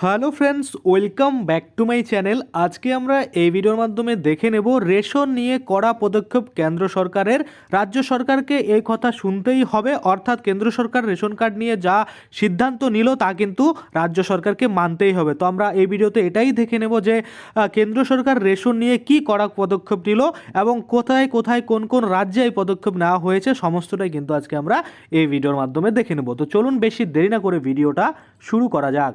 Hello friends welcome back to my channel আজকে আমরা এই ভিডিওর মাধ্যমে দেখে নেব রেশন নিয়ে কড়া পদক্ষেপ কেন্দ্র সরকারের। রাজ্য সরকারকে এই কথা শুনতেই হবে, অর্থাৎ কেন্দ্র সরকার রেশন কার্ড নিয়ে যা সিদ্ধান্ত নিল তা কিন্তু রাজ্য সরকারকে মানতেই হবে। তো আমরা এই ভিডিওতে এটাই দেখে নেব যে কেন্দ্র সরকার রেশন নিয়ে কি কড়া পদক্ষেপ নিল এবং কোথায় কোথায়, কোন কোন রাজ্যে এই পদক্ষেপ নেওয়া হয়েছে সমস্তটাই কিন্তু আজকে আমরা এই ভিডিওর মাধ্যমে দেখে নেব। তো চলুন বেশি দেরি না করে ভিডিওটা শুরু করা যাক।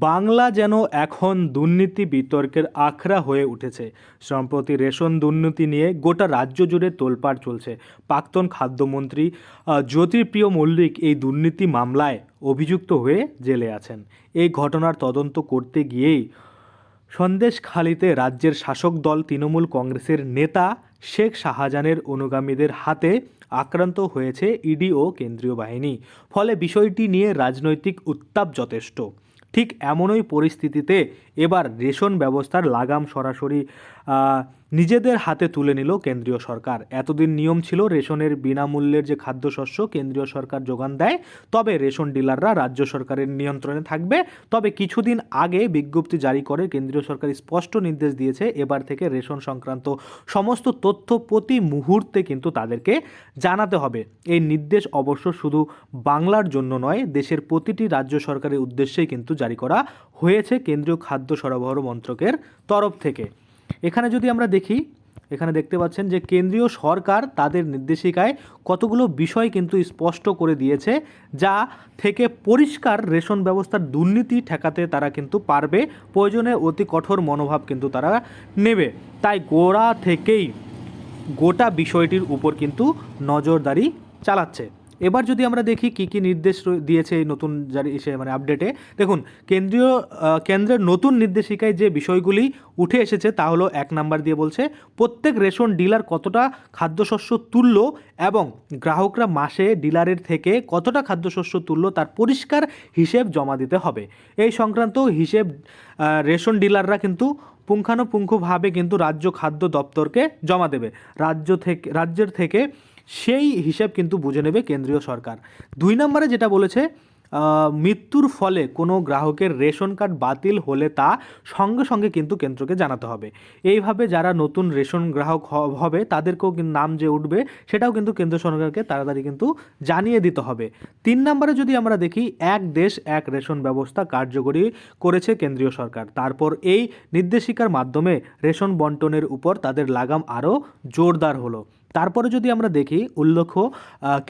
বাংলা যেন এখন দুর্নীতি বিতর্কের আখড়া হয়ে উঠেছে। সম্প্রতি রেশন দুর্নীতি নিয়ে গোটা রাজ্য জুড়ে তোলপাড় চলছে। প্রাক্তন খাদ্যমন্ত্রী জ্যোতিপ্রিয় মল্লিক এই দুর্নীতি মামলায় অভিযুক্ত হয়ে জেলে আছেন। এই ঘটনার তদন্ত করতে গিয়েই সন্দেশখালিতে রাজ্যের শাসক দল তৃণমূল কংগ্রেসের নেতা শেখ শাহজাহানের অনুগামীদের হাতে আক্রান্ত হয়েছে ইডি ও কেন্দ্রীয় বাহিনী। ফলে বিষয়টি নিয়ে রাজনৈতিক উত্তাপ যথেষ্ট। ঠিক এমনই পরিস্থিতিতে এবার রেশন ব্যবস্থার লাগাম সরাসরি নিজেদের হাতে তুলে নিল কেন্দ্রীয় সরকার। এতদিন নিয়ম ছিল রেশনের বিনামূল্যের যে খাদ্যশস্য কেন্দ্রীয় সরকার যোগান দেয়, তবে রেশন ডিলাররা রাজ্য সরকারের নিয়ন্ত্রণে থাকবে। তবে কিছুদিন আগে বিজ্ঞপ্তি জারি করে কেন্দ্রীয় সরকার স্পষ্ট নির্দেশ দিয়েছে, এবার থেকে রেশন সংক্রান্ত সমস্ত তথ্য প্রতি মুহূর্তে কিন্তু তাদেরকে জানাতে হবে। এই নির্দেশ অবশ্য শুধু বাংলার জন্য নয়, দেশের প্রতিটি রাজ্য সরকারের উদ্দেশ্যেই কিন্তু জারি করা হয়েছে কেন্দ্রীয় খাদ্য সরবরাহ মন্ত্রকের তরফ থেকে। এখানে যদি আমরা দেখি, এখানে দেখতে পাচ্ছেন যে কেন্দ্রীয় সরকার তাদের নির্দেশিকায় কতগুলো বিষয় কিন্তু স্পষ্ট করে দিয়েছে, যা থেকে পরিষ্কার রেশন ব্যবস্থার দুর্নীতি ঠেকাতে তারা কিন্তু পারবে, প্রয়োজনে অতি কঠোর মনোভাব কিন্তু তারা নেবে। তাই গোড়া থেকেই গোটা বিষয়টির উপর কিন্তু নজরদারি চালাচ্ছে। এবার যদি আমরা দেখি কি কি নির্দেশ দিয়েছে এই নতুন জারি সে মানে আপডেটে দেখুন, কেন্দ্রীয় কেন্দ্রের নতুন নির্দেশিকায় যে বিষয়গুলি উঠে এসেছে তা হলো এক নাম্বার দিয়ে বলছে, প্রত্যেক রেশন ডিলার কতটা খাদ্যশস্য তুলল এবং গ্রাহকরা মাসে ডিলারের থেকে কতটা খাদ্যশস্য তুলল তার পরিষ্কার হিসেব জমা দিতে হবে। এই সংক্রান্ত হিসেব রেশন ডিলাররা কিন্তু পুঙ্খানুপুঙ্খভাবে কিন্তু রাজ্য খাদ্য দপ্তরকে জমা দেবে। রাজ্য থেকে, রাজ্যের থেকে সেই হিসেব কিন্তু বুঝে নেবে কেন্দ্রীয় সরকার। দুই নম্বরে যেটা বলেছে মৃত্যুর ফলে কোনো গ্রাহকের রেশন কার্ড বাতিল হলে তা সঙ্গে সঙ্গে কিন্তু কেন্দ্রকে জানাতে হবে। এইভাবে যারা নতুন রেশন গ্রাহক হবে, তাদেরকেও কিন্তু নাম যে উঠবে, সেটাও কিন্তু কেন্দ্র সরকারকে তাড়াতাড়ি কিন্তু জানিয়ে দিতে হবে। তিন নম্বরে যদি আমরা দেখি, এক দেশ এক রেশন ব্যবস্থা কার্যকরী করেছে কেন্দ্রীয় সরকার। তারপর এই নির্দেশিকার মাধ্যমে রেশন বন্টনের উপর তাদের লাগাম আরও জোরদার হলো। তারপরে যদি আমরা দেখি, উল্লেখ্য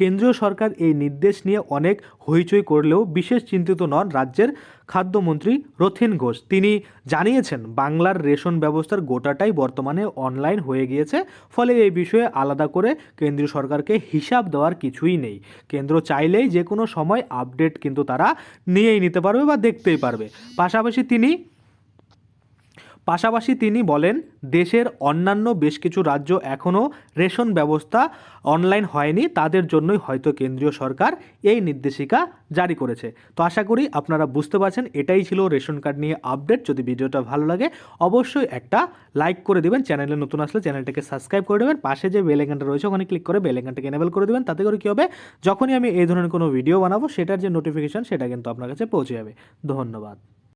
কেন্দ্রীয় সরকার এই নির্দেশ নিয়ে অনেক হইচই করলেও বিশেষ চিন্তিত নন রাজ্যের খাদ্যমন্ত্রী রথিন ঘোষ। তিনি জানিয়েছেন, বাংলার রেশন ব্যবস্থার গোটাটাই বর্তমানে অনলাইন হয়ে গিয়েছে, ফলে এই বিষয়ে আলাদা করে কেন্দ্রীয় সরকারকে হিসাব দেওয়ার কিছুই নেই। কেন্দ্র চাইলেই যে কোনো সময় আপডেট কিন্তু তারা নিয়েই নিতে পারবে বা দেখতেই পারবে। পাশাপাশি তিনি পাশাপাশি তিনি বলেন, দেশের অন্যান্য বেশ কিছু রাজ্য এখনও রেশন ব্যবস্থা অনলাইন হয়নি, তাদের জন্যই হয়তো কেন্দ্রীয় সরকার এই নির্দেশিকা জারি করেছে। তো আশা করি আপনারা বুঝতে পারছেন, এটাই ছিল রেশন কার্ড নিয়ে আপডেট। যদি ভিডিওটা ভালো লাগে, অবশ্যই একটা লাইক করে দেবেন। চ্যানেলে নতুন আসলে চ্যানেলটাকে সাবস্ক্রাইব করে দেবেন। পাশে যে বেল আইকনটা রয়েছে, ওখানে ক্লিক করে বেল আইকনটাকে এনেবল করে দেবেন। তাতে করে কী হবে? যখনই আমি এই ধরনের কোনো ভিডিও বানাবো, সেটার যে নোটিফিকেশন সেটা কিন্তু আপনার কাছে পৌঁছে যাবে। ধন্যবাদ।